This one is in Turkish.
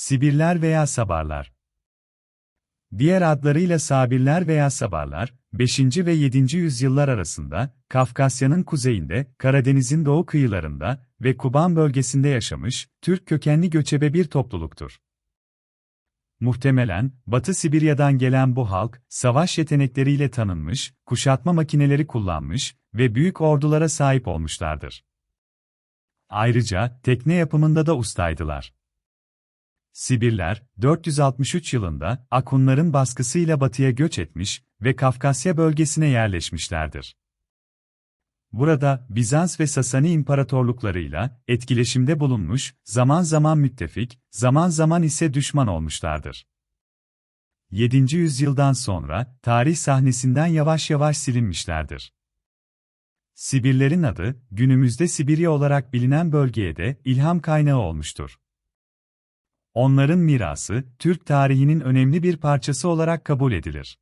Sibirler veya Sabarlar Diğer adlarıyla Sabirler veya Sabarlar, 5. ve 7. yüzyıllar arasında, Kafkasya'nın kuzeyinde, Karadeniz'in doğu kıyılarında ve Kuban bölgesinde yaşamış, Türk kökenli göçebe bir topluluktur. Muhtemelen, Batı Sibirya'dan gelen bu halk, savaş yetenekleriyle tanınmış, kuşatma makineleri kullanmış ve büyük ordulara sahip olmuşlardır. Ayrıca, tekne yapımında da ustaydılar. Sibirler, 463 yılında Akunların baskısıyla batıya göç etmiş ve Kafkasya bölgesine yerleşmişlerdir. Burada Bizans ve Sasani imparatorluklarıyla etkileşimde bulunmuş, zaman zaman müttefik, zaman zaman ise düşman olmuşlardır. 7. yüzyıldan sonra tarih sahnesinden yavaş yavaş silinmişlerdir. Sibirlerin adı, günümüzde Sibirya olarak bilinen bölgeye de ilham kaynağı olmuştur. Onların mirası, Türk tarihinin önemli bir parçası olarak kabul edilir.